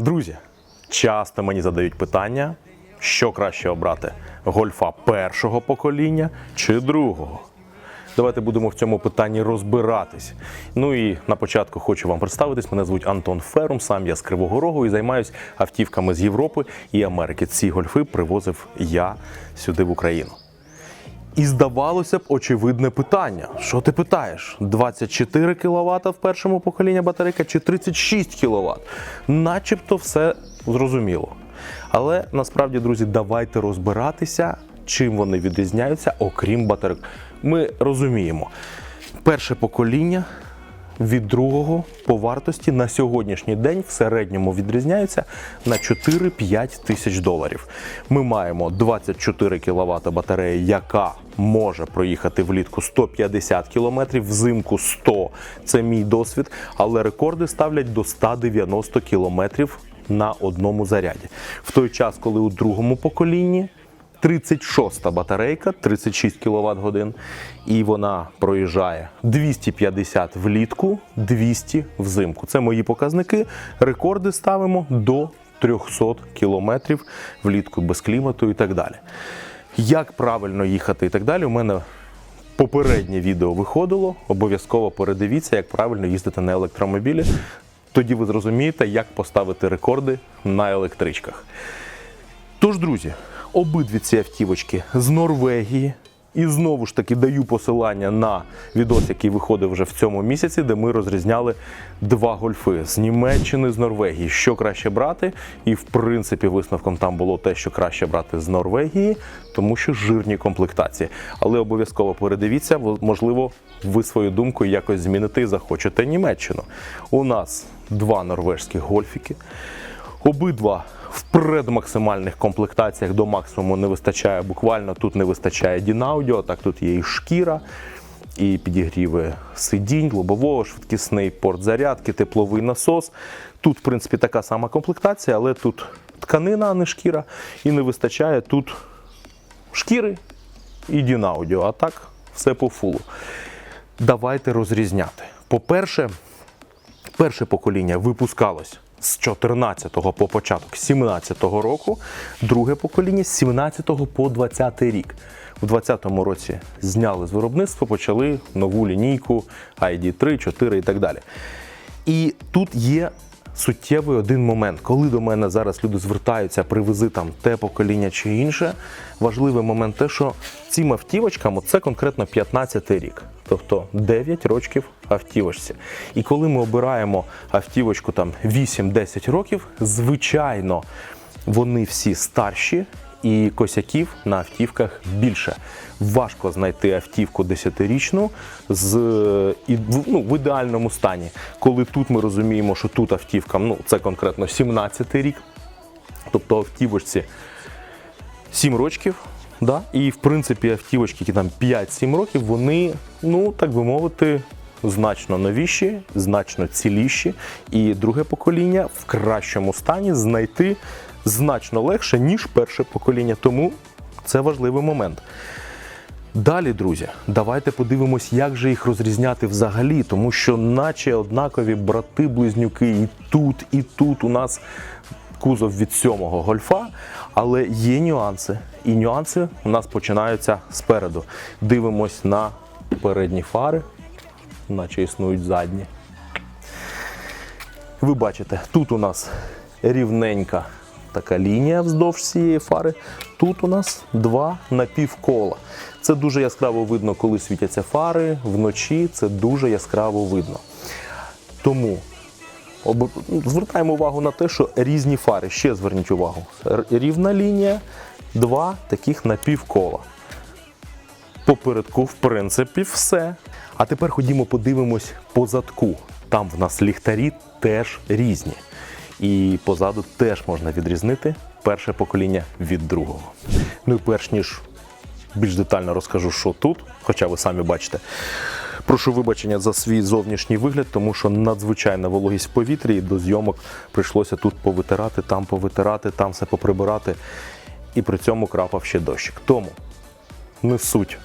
Друзі, часто мені задають питання, що краще обрати: гольфа першого покоління чи другого. Давайте будемо в цьому питанні розбиратись. Ну і на початку хочу вам представитись. Мене звуть Антон Ферум, сам я з Кривого Рогу і займаюсь автівками з Європи і Америки. Ці гольфи привозив я сюди в Україну. І здавалося б, очевидне питання. Що ти питаєш? 24 кВт в першому поколінні батарейка чи 36 кВт? Начебто все зрозуміло. Але насправді, друзі, давайте розбиратися, чим вони відрізняються, окрім батарейок. Ми розуміємо, перше покоління від другого по вартості на сьогоднішній день в середньому відрізняються на 4-5 тисяч доларів. Ми маємо 24 кВт батареї, яка може проїхати влітку 150 км, взимку 100 це мій досвід, але рекорди ставлять до 190 км на одному заряді. В той час, коли у другому поколінні 36-та батарейка, 36 кВт годин, і вона проїжджає 250 влітку, 200 взимку. Це мої показники. Рекорди ставимо до 300 км влітку без клімату і так далі. Як правильно їхати і так далі, у мене попереднє відео виходило. Обов'язково передивіться, як правильно їздити на електромобілі. Тоді ви зрозумієте, як поставити рекорди на електричках. Тож, друзі, обидві ці автівочки з Норвегії. І знову ж таки даю посилання на відос, який виходив вже в цьому місяці, де ми розрізняли два гольфи з Німеччини, з Норвегії. Що краще брати? І в принципі висновком там було те, що краще брати з Норвегії, тому що жирні комплектації. Але обов'язково передивіться, можливо, ви свою думку якось зміните і захочете Німеччину. У нас два норвежські гольфіки. Обидва в предмаксимальних комплектаціях до максимуму не вистачає. Буквально тут не вистачає Дінаудіо, так тут є і шкіра, і підігріви сидінь, лобового, швидкісний порт зарядки, тепловий насос. Тут, в принципі, така сама комплектація, але тут тканина, а не шкіра. І не вистачає тут шкіри і Дінаудіо. А так все по фулу. Давайте розрізняти. По-перше, перше покоління випускалось з 14-го по початок 17-го року, друге покоління з 17-го по 20-й рік. У 20-му році зняли з виробництва, почали нову лінійку ID3, 4 і так далі. І тут є суттєвий один момент. Коли до мене зараз люди звертаються, привези там те покоління чи інше, важливий момент те, що цим автівочкам це конкретно 15 рік. Тобто 9 років автівочці. І коли ми обираємо автівочку там 8-10 років, звичайно, вони всі старші, і косяків на автівках більше. Важко знайти автівку 10-річну з в- ну, в ідеальному стані. Коли тут ми розуміємо, що тут автівка, ну це конкретно 17-й рік, тобто автівочці 7 років. Да? І в принципі автівочки, які там 5-7 років, вони, ну так би мовити, значно новіші, значно ціліші. І друге покоління в кращому стані знайти значно легше, ніж перше покоління. Тому це важливий момент. Далі, друзі, давайте подивимось, як же їх розрізняти взагалі, тому що, наче однакові брати-близнюки, і тут, і тут у нас кузов від сьомого гольфа, але є нюанси. І нюанси у нас починаються спереду. Дивимось на передні фари, наче існують задні. Ви бачите, тут у нас рівненька така лінія вздовж цієї фари. Тут у нас два напівкола. Це дуже яскраво видно, коли світяться фари вночі. Це дуже яскраво видно. Тому звертаємо увагу на те, що різні фари. Ще зверніть увагу. Рівна лінія, два таких напівкола. Попередку, в принципі, все. А тепер ходімо подивимось по задку. Там в нас ліхтарі теж різні. І позаду теж можна відрізнити перше покоління від другого. Ну і перш ніж більш детально розкажу, що тут, хоча ви самі бачите. Прошу вибачення за свій зовнішній вигляд, тому що надзвичайна вологість в повітрі, і до зйомок прийшлося тут повитирати, там повитирати, там все поприбирати. І при цьому крапав ще дощик. Тому не суть.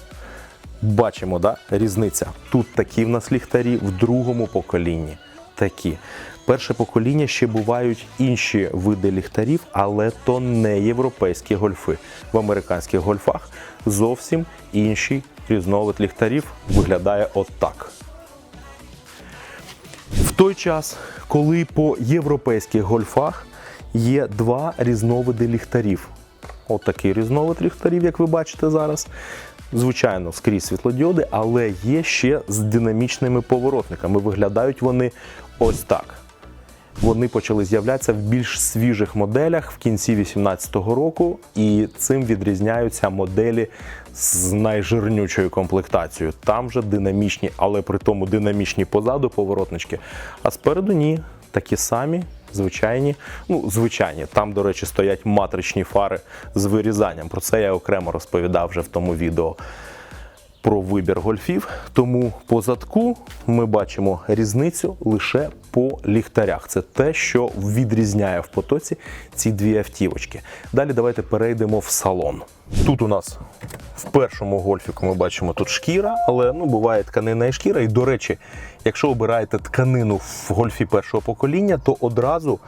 Бачимо, да? різниця. Тут такі в нас ліхтарі, в другому поколінні такі. перше покоління ще бувають інші види ліхтарів, але то не європейські гольфи. В американських гольфах зовсім інший різновид ліхтарів виглядає отак. В той час, коли по європейських гольфах є два різновиди ліхтарів. От різновид ліхтарів, як ви бачите зараз. Звичайно, скрізь світлодіоди, але є ще з динамічними поворотниками. Виглядають вони ось так. Вони почали з'являтися в більш свіжих моделях в кінці 2018 року, і цим відрізняються моделі з найжирнючою комплектацією. Там вже динамічні, але при тому динамічні позаду поворотнички. А спереду ні, такі самі, звичайні. Ну, звичайні. Там, до речі, стоять матричні фари з вирізанням. Про це я окремо розповідав вже в тому відео про вибір гольфів. Тому по задку ми бачимо різницю лише по ліхтарях. Це те, що відрізняє в потоці ці дві автівочки. Далі давайте перейдемо в салон. Тут у нас в першому гольфіку ми бачимо тут шкіра, але ну буває тканина і шкіра. І до речі, якщо обираєте тканину в гольфі першого покоління, то одразу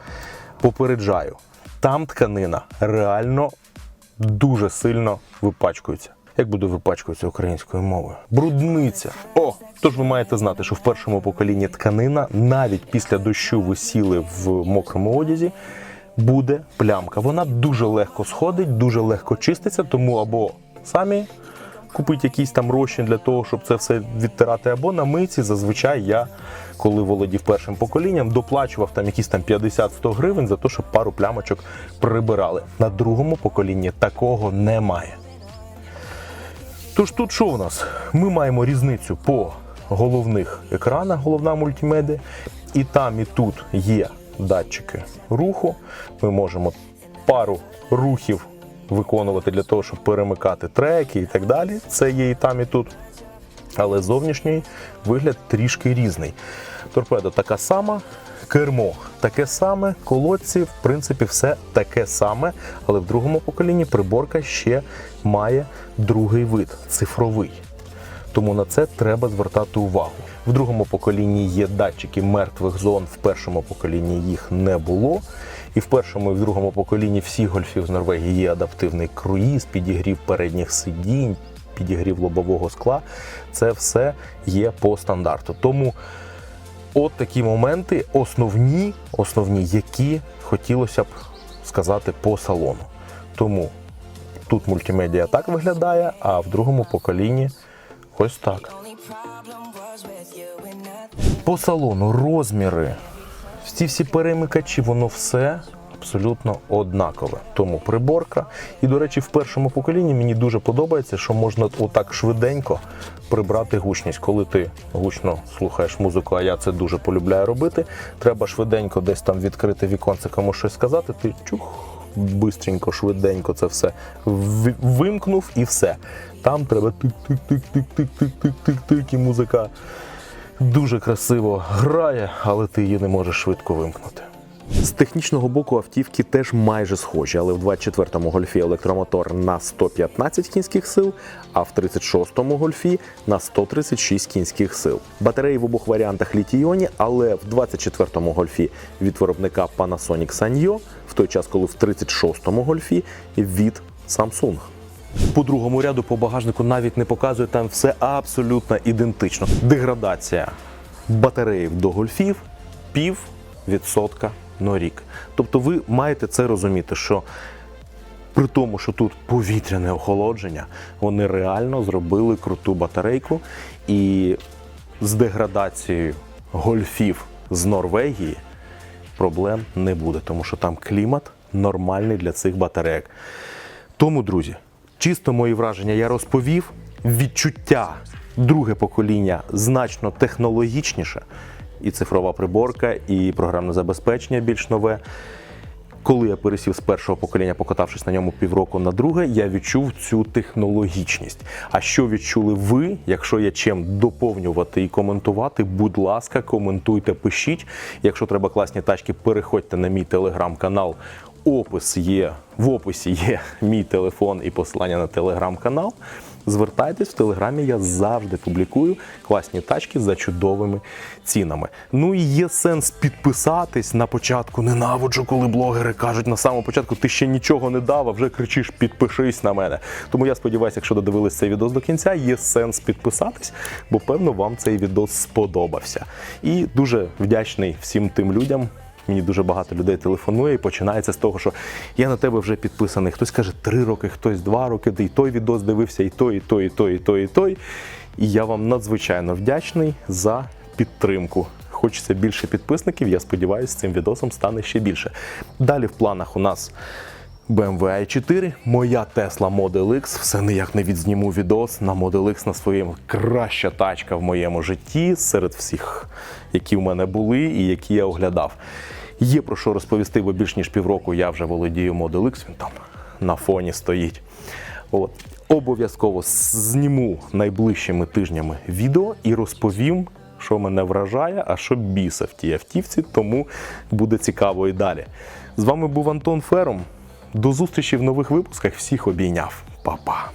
попереджаю, там тканина реально дуже сильно випачкується. Як буде випачкуватися українською мовою? Брудниця. О, тож ви маєте знати, що в першому поколінні тканина навіть після дощу висіли в мокрому одязі. Буде плямка. Вона дуже легко сходить, дуже легко чиститься, тому або самі купить якийсь там розчин для того, щоб це все відтирати, або на мийці. Зазвичай я, коли володів першим поколінням, доплачував там якісь там 50-100 гривень за те, щоб пару плямочок прибирали. На другому поколінні такого немає. Тож тут що у нас? Ми маємо різницю по головних екранах, головна мультимедіа, і там, і тут є датчики руху. Ми можемо пару рухів виконувати для того, щоб перемикати треки і так далі. Це є і там, і тут. Але зовнішній вигляд трішки різний. Торпеда така сама, кермо таке саме, колодці, в принципі, все таке саме. Але в другому поколінні приборка ще має другий вид цифровий. Тому на це треба звертати увагу. В другому поколінні є датчики мертвих зон, в першому поколінні їх не було. І в першому і в другому поколінні всіх гольфів з Норвегії є адаптивний круїз, підігрів передніх сидінь, підігрів лобового скла. Це все є по стандарту. Тому от такі моменти основні, основні, які хотілося б сказати по салону. Тому тут мультимедіа так виглядає, а в другому поколінні ось так. По салону розміри, всі всі перемикачі, воно все абсолютно однакове. Тому приборка. І, до речі, в першому поколінні мені дуже подобається, що можна отак швиденько прибрати гучність. Коли ти гучно слухаєш музику, а я це дуже полюбляю робити. Треба швиденько десь там відкрити віконце, кому щось сказати. Ти чух. Бистренько, швиденько це все вимкнув і все. Там треба тик-тик-тик-тик-тик-тик-тик-тик, і музика дуже красиво грає, але ти її не можеш швидко вимкнути. З технічного боку автівки теж майже схожі, але в 24-му гольфі електромотор на 115 кінських сил, а в 36-му гольфі на 136 кінських сил. Батареї в обох варіантах літій-іонні, але в 24-му гольфі від виробника Panasonic Sanyo, в той час, коли в 36-му гольфі від Samsung. По другому ряду по багажнику навіть не показує, там все абсолютно ідентично. Деградація батареїв до гольфів пів відсотка на рік. Тобто ви маєте це розуміти, що при тому, що тут повітряне охолодження, вони реально зробили круту батарейку і з деградацією гольфів з Норвегії проблем не буде, тому що там клімат нормальний для цих батарейок. Тому, друзі, чисто мої враження я розповів. Відчуття друге покоління значно технологічніше, і цифрова приборка, і програмне забезпечення більш нове. Коли я пересів з першого покоління, покатавшись на ньому півроку на друге, я відчув цю технологічність. А що відчули ви? Якщо є чим доповнювати і коментувати, будь ласка, коментуйте, пишіть. Якщо треба класні тачки, переходьте на мій телеграм-канал. Опис є в описі є мій телефон і посилання на телеграм-канал. Звертайтесь в телеграмі, я завжди публікую класні тачки за чудовими цінами. Ну і є сенс підписатись на початку. Ненавиджу, коли блогери кажуть на самому початку, ти ще нічого не дав, а вже кричиш, підпишись на мене. Тому я сподіваюся, якщо додивились цей відос до кінця, є сенс підписатись, бо певно вам цей відос сподобався. І дуже вдячний всім тим людям. Мені дуже багато людей телефонує і починається з того, що я на тебе вже підписаний. Хтось каже три роки, хтось два роки, і той відос дивився, і той, і той, і той, і той, і той. І я вам надзвичайно вдячний за підтримку. Хочеться більше підписників. Я сподіваюся, цим відосом стане ще більше. Далі в планах у нас BMW i4, моя Tesla Model X, все ніяк не відзніму відос на Model X на своєму краща тачка в моєму житті серед всіх, які в мене були і які я оглядав. Є про що розповісти, бо більш ніж півроку я вже володію Model X, він там на фоні стоїть. От. Обов'язково зніму найближчими тижнями відео і розповім, що мене вражає, а що біса в тій автівці, тому буде цікаво і далі. З вами був Антон Фером. До зустрічі в нових випусках. Всіх обійняв. Па-па.